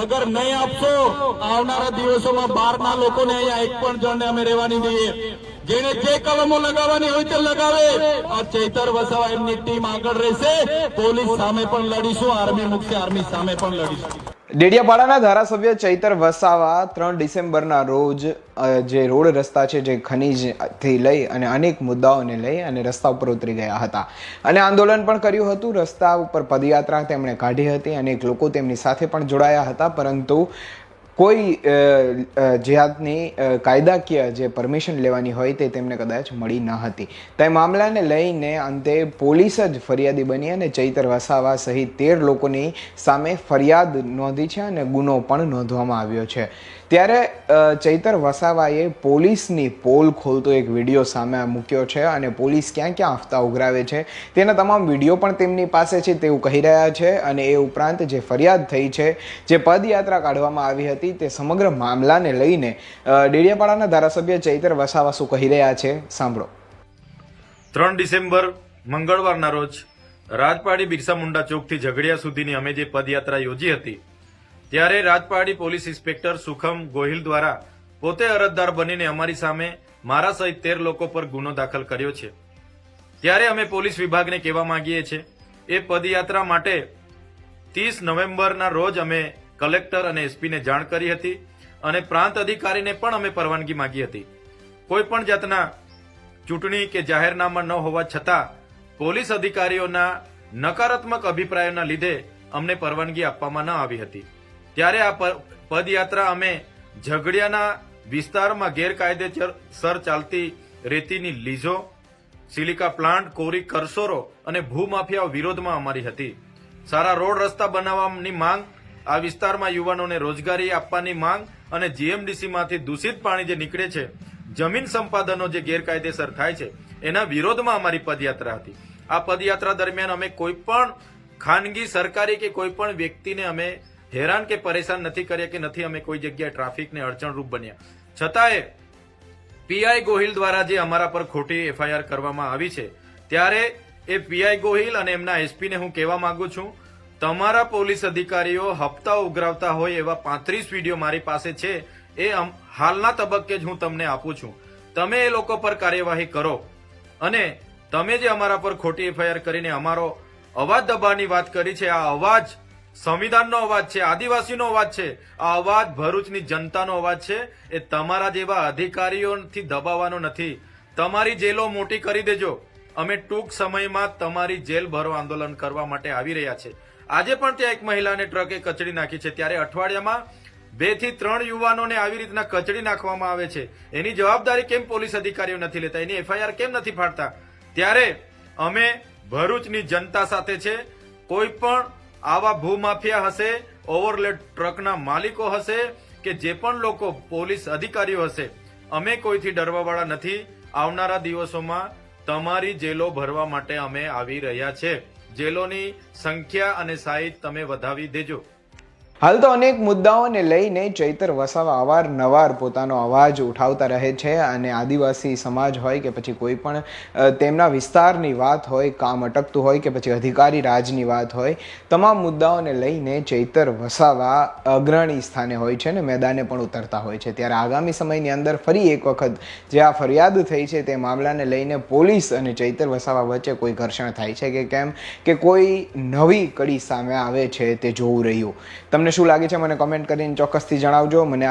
અગર નહીં આપશો, આવનારા દિવસોમાં બહારના લોકોને અહીંયા એક પણ જણને અમે રહેવાની દઈએ જેને જે કલમો લગાવવાની હોય તે લગાવે. આ ચૈતર વસાવા એમની ટીમ આગળ રહેશે. પોલીસ સામે પણ લડીશું, આર્મી મુખ્ય આર્મી સામે પણ લડીશું. ડેડિયાપાડાના ધારાસભ્ય ચૈતર વસાવા ત્રણ ડિસેમ્બરના રોજ જે રોડ રસ્તા છે, જે ખનીજથી લઈ અને અનેક મુદ્દાઓને લઈ અને રસ્તા ઉપર ઉતરી ગયા હતા. અને આંદોલન પણ કર્યું હતું. રસ્તા ઉપર પદયાત્રા તેમણે કાઢી હતી. અનેક લોકો તેમની સાથે પણ જોડાયા હતા. પરંતુ કોઈ જાતની કાયદાકીય જે પરમિશન લેવાની હોય તે તેમને કદાચ મળી ન હતી. તે મામલાને લઈને અંતે પોલીસ જ ફરિયાદી બની અને ચૈતર વસાવા સહિત તેર લોકોની સામે ફરિયાદ નોંધી છે અને ગુનો પણ નોંધવામાં આવ્યો છે. ત્યારે ચૈતર વસાવાએ પોલીસની પોલ ખોલતો એક વીડિયો સામે મૂક્યો છે અને પોલીસ ક્યાં ક્યાં હફતા ઉઘરાવે છે તેના તમામ વીડિયો પણ તેમની પાસે છે તેવું કહી રહ્યા છે અને એ ઉપરાંત જે ફરિયાદ થઈ છે, જે પદયાત્રા કાઢવામાં આવી હતી તે સમગ્ર મામલાને લઈને ડેડિયાપાડાના ધારાસભ્ય ચૈતર વસાવા શું કહી રહ્યા છે. સાંભળો. ત્રણ ડિસેમ્બર, મંગળવારના રોજ, રાજપાડી બિરસા મુંડા ચોકથી ઝઘડિયા સુધીની અમે જે પદયાત્રા યોજી હતી, ત્યારે રાજપાડી પોલીસ ઇન્સ્પેક્ટર સુખમ ગોહિલ દ્વારા પોતે અરજદાર બનીને અમારી સામે મારા સહિત તેર લોકો પર ગુનો દાખલ કર્યો છે. ત્યારે અમે પોલીસ વિભાગને કહેવા માંગીએ છીએ, એ પદયાત્રા માટે ત્રીસ નવેમ્બરના રોજ અમે કલેક્ટર અને એસપીને જાણ કરી હતી અને પ્રાંત અધિકારીને પણ અમે પરવાનગી માંગી હતી. કોઈ પણ જાતના ચૂંટણી કે જાહેરનામા ન હોવા છતાં પોલીસ અધિકારીઓના નકારાત્મક અભિપ્રાયોના લીધે અમને પરવાનગી આપવામાં ન આવી હતી. ત્યારે આ પદયાત્રા અમે ઝઘડિયાના વિસ્તારમાં ગેરકાયદેસર ચાલતી રેતીની લીઝો, સિલિકા પ્લાન્ટ, કોરી કરસોરો અને ભૂમાફિયાઓ વિરોધમાં અમારી હતી. સારા રોડ રસ્તા બનાવવાની માંગ આ વિસ્તારમાં યુવાનોને રોજગારી આપવાની માંગ અને જીએમડીસીમાંથી દૂષિત પાણી જે નીકળે છે, જમીન સંપાદનો જે ગેરકાયદેસર થાય છે, એના વિરોધમાં અમારી પદયાત્રા હતી. આ પદયાત્રા દરમિયાન અમે કોઈ પણ ખાનગી, સરકારી કે કોઈ પણ વ્યક્તિને અમે હેરાન કે પરેશાન નથી કર્યા કે નથી અમે કોઈ જગ્યાએ ટ્રાફિકને અડચણરૂપ બન્યા. છતાંય પીઆઈ ગોહિલ દ્વારા જે અમારા પર ખોટી એફઆઈઆર કરવામાં આવી છે, ત્યારે એ પીઆઈ ગોહિલ અને એમના એસપીને હું કહેવા માંગુ છું તમારા પોલીસ અધિકારીઓ હપ્તા ઉઘરાવતા હોય એવા પાંત્રીસ વીડિયો મારી પાસે છે, એ હાલના તબક્કે જ હું તમને આપું છું. તમે એ લોકો પર કાર્યવાહી કરો. અને તમે જે અમારા પર ખોટી એફઆઈઆર કરીને અમારો અવાજ દબાવવાની વાત કરી છે, આ અવાજ સંવિધાનનો અવાજ છે, આદિવાસીનો અવાજ છે, આ અવાજ ભરૂચની જનતાનો અવાજ છે, એ તમારા જેવા અધિકારીઓથી દબાવવાનો નથી. તમારી જેલો મોટી કરી દેજો. અમે ટૂંક સમયમાં તમારી જેલ ભરો આંદોલન કરવા માટે આવી રહ્યા છે. આજે પણ ત્યાં એક મહિલાને ટ્રકે કચડી નાખી છે. ત્યારે અઠવાડિયામાં બેથી ત્રણ યુવાનોને આવી રીતના કચડી નાખવામાં આવે છે. એની જવાબદારી કેમ પોલીસ અધિકારીઓ નથી લેતા? એની એફઆઈઆર કેમ નથી ફાડતા? ત્યારે અમે ભરૂચની જનતા સાથે છે. કોઈ પણ આવા ભૂમાફિયા હશે ઓવરલેડ ટ્રકના માલિકો હશે કે જે પણ લોકો પોલીસ અધિકારીઓ હશે, અમે કોઈથી ડરવાવાળા નથી. આવનારા દિવસોમાં તમારી જેલો ભરવા માટે અમે આવી રહ્યા છે. જેલોની સંખ્યા અને સાઈઝ તમે વધાવી દેજો. હાલ તો અનેક મુદ્દાઓને લઈને ચૈતર વસાવા અવારનવાર પોતાનો અવાજ ઉઠાવતા રહે છે અને આદિવાસી સમાજ હોય કે પછી કોઈ પણ તેમના વિસ્તારની વાત હોય, કામ અટકતું હોય કે પછી અધિકારી રાજની વાત હોય, તમામ મુદ્દાઓને લઈને ચૈતર વસાવા અગ્રણી સ્થાને હોય છે ને મેદાને પણ ઉતરતા હોય છે. ત્યારે આગામી સમયની અંદર ફરી એક વખત જે આ ફરિયાદ થઈ છે તે મામલાને લઈને પોલીસ અને ચૈતર વસાવા વચ્ચે કોઈ ઘર્ષણ થાય છે કે કેમ? કે કોઈ નવી કડી સામે આવે છે તે જોવું રહ્યું. તમને શું લાગે છે મને કમેન્ટ કરીને ચોક્કસથી જણાવજો. મને